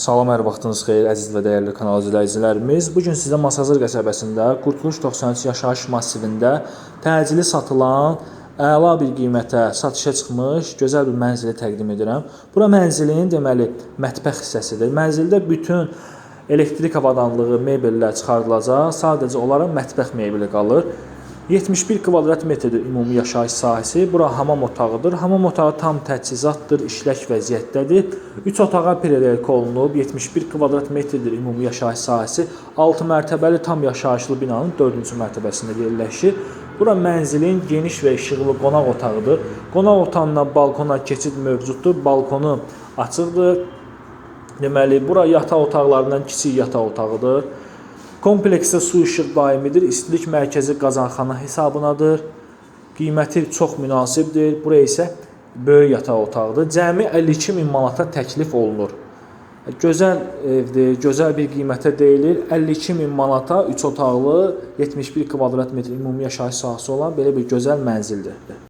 Salam, hər vaxtınız xeyir, əziz və dəyərli kanal izləyicilərimiz. Bu gün sizə Masazır qəsəbəsində Qurtuluş 93 yaşayış massivində təcili satılan əla bir qiymətə satışa çıxmış gözəl bir mənzili təqdim edirəm. Bura mənzilin deməli mətbəx hissəsidir. Mənzildə bütün elektrik avadanlığı, mebellər çıxardılacaq. Sadəcə onların mətbəx mebeli qalır. 71 kvadrat metrdir ümumi yaşayış sahəsi. Bura hamam otağıdır. Hamam otağı tam təchizatdır, işlək vəziyyətdədir. 3 otağa pererelka olunub. 71 kvadrat metrdir ümumi yaşayış sahəsi. 6 mərtəbəli tam yaşayışlı binanın 4-cü mərtəbəsində yerləşir. Bura mənzilin geniş və işıqlı qonaq otağıdır. Qonaq otağından balkona keçid mövcuddur. Balkonu açıqdır. Deməli, bura yataq otaqlarından kiçik yataq otağıdır. Kompleksdə su işıq daimidir. İstilik mərkəzi qazanxana hesabınadır. Qiyməti çox münasibdir. Bura isə böyük yataq otağıdır. Cəmi 52 min manata təklif olunur. Gözəl evdir, gözəl bir qiymətə deyilir. 52 min manata 3 otaqlı, 71 kvadrat metr ümumi yaşayış sahəsi olan belə bir gözəl mənzildir.